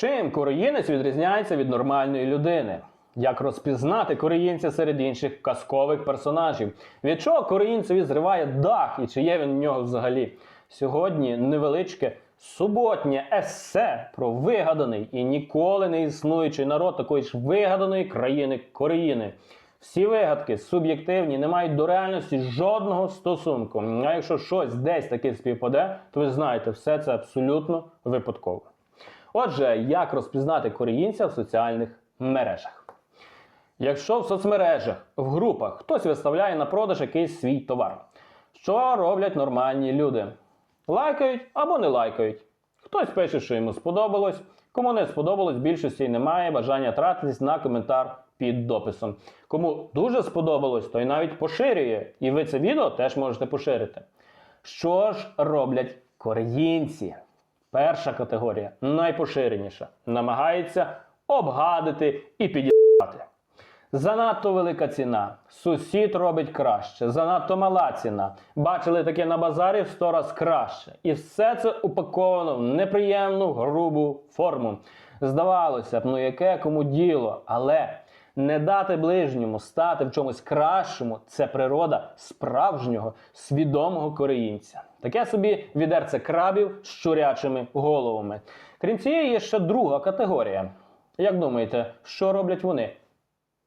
Чим кореїнець відрізняється від нормальної людини? Як розпізнати кореїнця серед інших казкових персонажів? Від чого кореїнцеві зриває дах і чи є він в нього взагалі? Сьогодні невеличке суботнє есе про вигаданий і ніколи не існуючий народ такої ж вигаданої країни Кореїни. Всі вигадки суб'єктивні, не мають до реальності жодного стосунку. А якщо щось десь таки співпаде, то ви знаєте, все це абсолютно випадково. Отже, як розпізнати кореїнця в соціальних мережах? Якщо в соцмережах, в групах хтось виставляє на продаж якийсь свій товар, що роблять нормальні люди? Лайкають або не лайкають. Хтось пише, що йому сподобалось, кому не сподобалось, більшості немає бажання тратитись на коментар під дописом. Кому дуже сподобалось, той навіть поширює. І ви це відео теж можете поширити. Що ж роблять кореїнці? Перша категорія, найпоширеніша, намагається обгадити і підібрати. Занадто велика ціна. Сусід робить краще. Занадто мала ціна. Бачили таке на базарі в сто раз краще. І все це упаковано в неприємну грубу форму. Здавалося б, ну яке кому діло, але не дати ближньому стати в чомусь кращому це природа справжнього свідомого кореїнця. Таке собі відерце крабів з щурячими головами. Крім цієї, є ще друга категорія. Як думаєте, що роблять вони?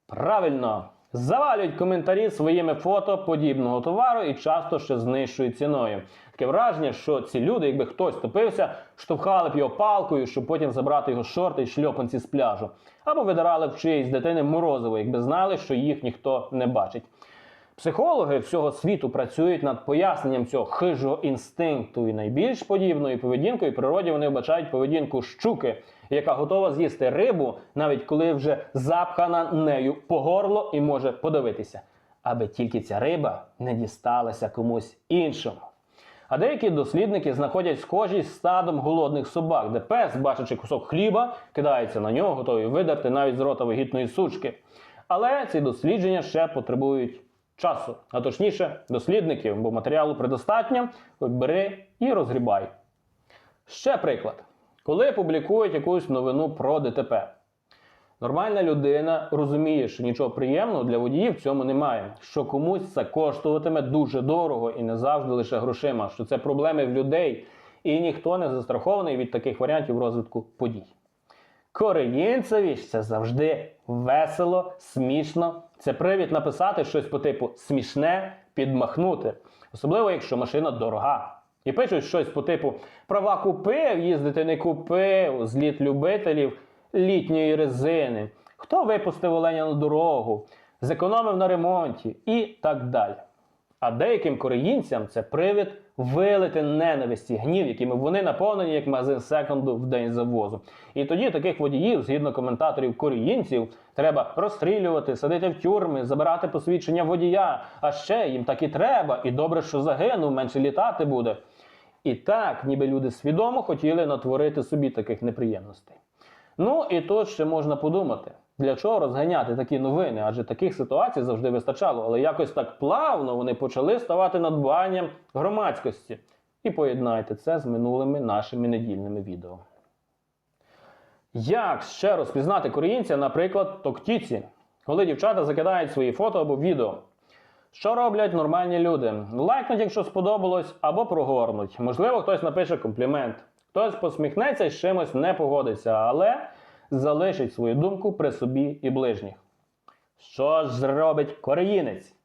Правильно, завалюють коментарі своїми фото подібного товару і часто ще з нижчою ціною. Таке враження, що ці люди, якби хтось топився, штовхали б його палкою, щоб потім забрати його шорти й шльопанці з пляжу, або видирали в чиїсь дитини морозиво, якби знали, що їх ніхто не бачить. Психологи всього світу працюють над поясненням цього хижого інстинкту і найбільш подібною поведінкою в природі вони вбачають поведінку щуки, яка готова з'їсти рибу, навіть коли вже запхана нею по горло і може подивитися, аби тільки ця риба не дісталася комусь іншому. А деякі дослідники знаходять схожість з стадом голодних собак, де пес, бачачи кусок хліба, кидається на нього, готовий видерти навіть з рота вагітної сучки. Але ці дослідження ще потребують часу, а точніше дослідників, бо матеріалу предостатньо, бери і розгрібай. Ще приклад. Коли публікують якусь новину про ДТП, нормальна людина розуміє, що нічого приємного для водіїв в цьому немає, що комусь це коштуватиме дуже дорого і не завжди лише грошима, що це проблеми в людей, і ніхто не застрахований від таких варіантів розвитку подій. Кореїнцеві ж це завжди весело, смішно. Це привід написати щось по типу смішне, підмахнути. Особливо, якщо машина дорога. І пишуть щось по типу права купив, їздити не купив, зліт любителів літньої резини. Хто випустив оленя на дорогу, зекономив на ремонті і так далі. А деяким кореїнцям це привід вилити ненависті, гнів, якими вони наповнені як магазин секонду в день завозу. І тоді таких водіїв, згідно коментаторів кореїнців, треба розстрілювати, садити в тюрми, забирати посвідчення водія. А ще їм так і треба, і добре, що загинув, менше літати буде. І так, ніби люди свідомо хотіли натворити собі таких неприємностей. Ну і тут ще можна подумати, для чого розганяти такі новини, адже таких ситуацій завжди вистачало, але якось так плавно вони почали ставати надбанням громадськості. І поєднайте це з минулими нашими недільними відео. Як ще розпізнати коріїнця, наприклад, токтіці, коли дівчата закидають свої фото або відео? Що роблять нормальні люди? Лайкнуть, якщо сподобалось, або прогорнуть. Можливо, хтось напише комплімент, хтось посміхнеться і з чимось не погодиться, але залишить свою думку при собі і ближніх. Що ж зробить кореїнець?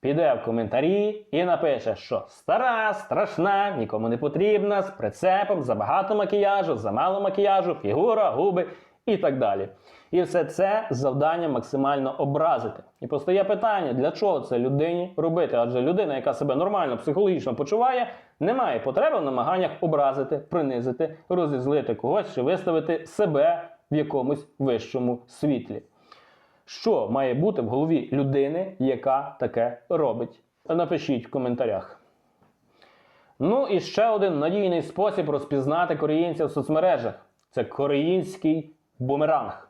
Піде в коментарі і напише, що стара, страшна, нікому не потрібна, з прицепом, забагато макіяжу, замало макіяжу, фігура, губи і так далі. І все це завдання максимально образити. І постає питання, для чого це людині робити? Адже людина, яка себе нормально психологічно почуває, не має потреби в намаганнях образити, принизити, розізлити когось чи виставити себе в якомусь вищому світлі. Що має бути в голові людини, яка таке робить? Напишіть в коментарях. Ну і ще один надійний спосіб розпізнати коріїнця в соцмережах це кореїнський бумеранг.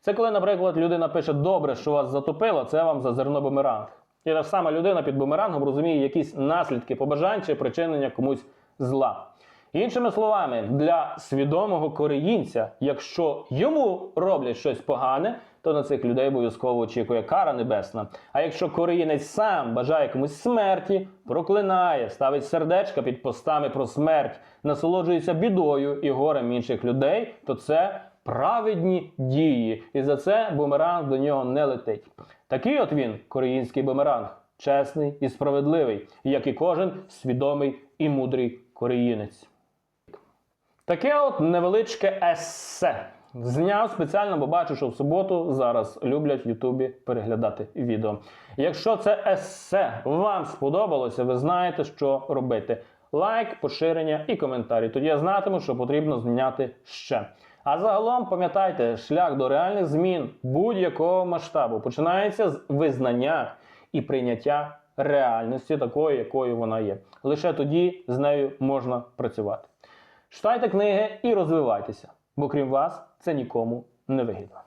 Це коли, наприклад, людина пише добре, що вас затопило, це вам за зерно бумеранг. І та ж сама людина під бумерангом розуміє якісь наслідки побажань чи причинення комусь зла. Іншими словами, для свідомого кореїнця, якщо йому роблять щось погане, то на цих людей обов'язково очікує кара небесна. А якщо кореїнець сам бажає комусь смерті, проклинає, ставить сердечка під постами про смерть, насолоджується бідою і горем інших людей, то це праведні дії, і за це бумеранг до нього не летить. Такий от він, кореїнський бумеранг, чесний і справедливий, як і кожен свідомий і мудрий кореїнець. Таке от невеличке есе. Зняв спеціально, бо бачу, що в суботу зараз люблять в Ютубі переглядати відео. Якщо це есе вам сподобалося, ви знаєте, що робити. Лайк, поширення і коментарі. Тоді я знатиму, що потрібно зняти ще. А загалом пам'ятайте, шлях до реальних змін будь-якого масштабу починається з визнання і прийняття реальності такої, якою вона є. Лише тоді з нею можна працювати. Читайте книги і розвивайтеся, бо крім вас це нікому не вигідно.